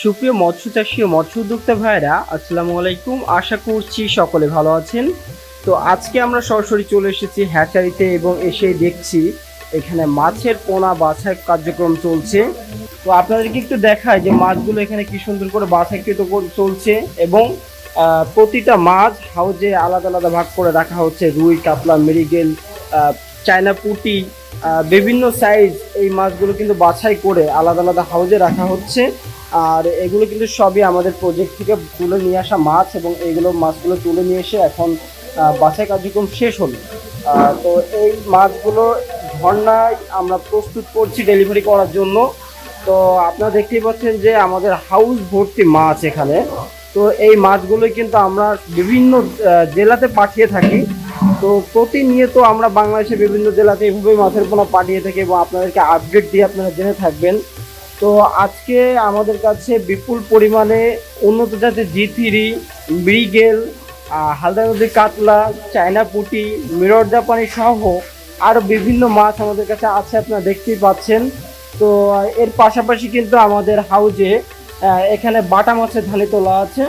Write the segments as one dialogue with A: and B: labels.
A: সুপ্রিয় মৎস্য চাষী ও মৎস্য উদ্যোক্তা ভাইরা আসসালামু আলাইকুম। আশা করছি সকলে ভালো আছেন। তো আজকে আমরা সরাসরি চলে এসেছি হ্যাচারিতে এবং এসে দেখছি এখানে মাছের পোনা বাছাই কার্যক্রম চলছে। তো আপনাদেরকে একটু দেখায় যে মাছগুলো এখানে কি সুন্দর করে বাছাইকৃত চলছে এবং প্রতিটা মাছ হাউজে আলাদা আলাদা ভাগ করে রাখা হচ্ছে। রুই, কাতলা মেরিগেল চায়না পুঁটি বিভিন্ন সাইজ এই মাছগুলো কিন্তু বাছাই করে আলাদা আলাদা হাউজে রাখা হচ্ছে। আর এগুলো কিন্তু সবই আমাদের প্রজেক্ট থেকে তুলে নিয়ে আসা মাছ এবং এইগুলো মাছগুলো তুলে নিয়ে এসে এখন বাছাই কার্যক্রম শেষ হলো। তো এই মাছগুলো ঝর্ণায় আমরা প্রস্তুত করছি ডেলিভারি করার জন্য। তো আপনারা দেখতেই পাচ্ছেন যে আমাদের হাউস ভর্তি মাছ এখানে। তো এই মাছগুলো কিন্তু আমরা বিভিন্ন জেলাতে পাঠিয়ে থাকি। তো প্রতিনিয়ত আমরা বাংলাদেশে বিভিন্ন জেলাতে এইভাবে মাছের পোনা পাঠিয়ে থাকি এবং আপনাদেরকে আপডেট দিয়ে আপনারা জেনে থাকবেন। তো আজকে আমাদের কাছে বিপুল পরিমাণে উন্নত জাতের জি থ্রি ব্রিগেল হালদা নদী কাতলা, চায়না পুটি, মিরর জাপানি সহ আরও বিভিন্ন মাছ আমাদের কাছে আছে, আপনারা দেখতেই পাচ্ছেন। তো এর পাশাপাশি কিন্তু আমাদের হাউজে এখানে বাটা মাছের ধানি তোলা আছে।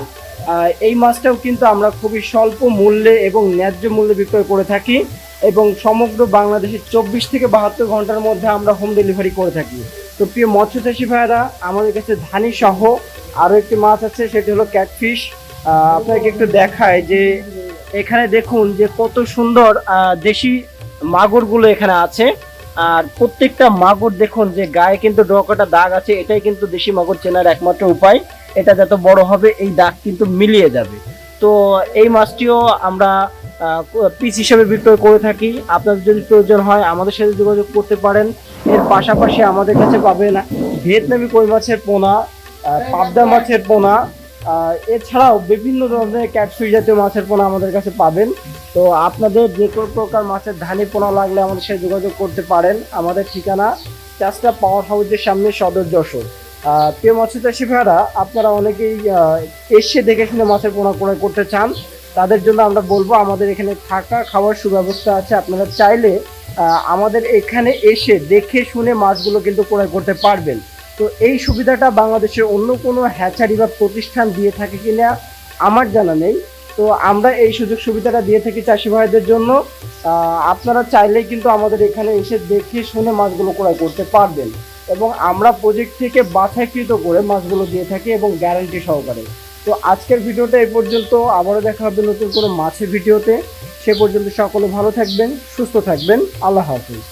A: এই মাছটাও কিন্তু আমরা খুবই স্বল্প মূল্যে এবং ন্যায্য মূল্যে বিক্রয় করে থাকি এবং সমগ্র বাংলাদেশে চব্বিশ থেকে বাহাত্তর ঘণ্টার মধ্যে আমরা হোম ডেলিভারি করে থাকি। তো প্রিয় মৎস্য চাষী ভাইরা আমাদের কাছে ধানি সহ আরও একটি মাছ আছে, সেটি হলো ক্যাটফিশ আপনাকে একটু দেখায় যে এখানে দেখুন যে কত সুন্দর দেশি মাগুরগুলো এখানে আছে। আর প্রত্যেকটা মাগুর দেখুন যে গায়ে কিন্তু ডকাটা দাগ আছে, এটাই কিন্তু দেশি মাগুর চেনার একমাত্র উপায়। এটা যত বড় হবে, এই দাগ কিন্তু মিলিয়ে যাবে। তো এই মাছটিও আমরা পিস হিসেবে বিক্রয় করে থাকি। আপনাদের যদি প্রয়োজন হয়, আমাদের সাথে যোগাযোগ করতে পারেন। এর পাশাপাশি আমাদের কাছে পাবেন ভিয়েতনামি কই মাছের পোনা পাবদা মাছের পোনা এছাড়াও বিভিন্ন ধরনের ক্যাটফিশ জাতীয় মাছের পোনা আমাদের কাছে পাবেন। তো আপনাদের যে কোনো প্রকার মাছের ধানি পোনা লাগলে আমাদের সাথে যোগাযোগ করতে পারেন। আমাদের ঠিকানা চাষটা পাওয়ার হাউসের সামনে সদর যশোর। প্রিয় মৎস্য চাষী ভাইরা আপনারা অনেকেই এসে দেখে শুনে মাছের পোনা ক্রয় করতে চান, তাদের জন্য আমরা বলব আমাদের এখানে থাকা খাওয়ার সুব্যবস্থা আছে। আপনারা চাইলে আমাদের এখানে এসে দেখে শুনে মাছগুলো কিন্তু ক্রয় করতে পারবেন। তো এই সুবিধাটা বাংলাদেশের অন্য কোনো হ্যাচারি বা প্রতিষ্ঠান দিয়ে থাকে কিনা আমার জানা নেই। তো আমরা এই সুযোগ সুবিধাটা দিয়ে থাকি চাষি ভাইদের জন্য। আপনারা চাইলেই কিন্তু আমাদের এখানে এসে দেখে শুনে মাছগুলো ক্রয় করতে পারবেন। এবং আমরা প্রজেক্ট থেকে বাছাইকৃত করে মাছগুলো দিয়ে থাকি এবং গ্যারান্টি সহকারে। তো আজকের ভিডিওটা এই পর্যন্ত। আবারও দেখা হবে নতুন কোনো মাছের ভিডিওতে। সে পর্যন্ত সকলে ভালো থাকবেন, সুস্থ থাকবেন। আল্লাহ হাফিজ।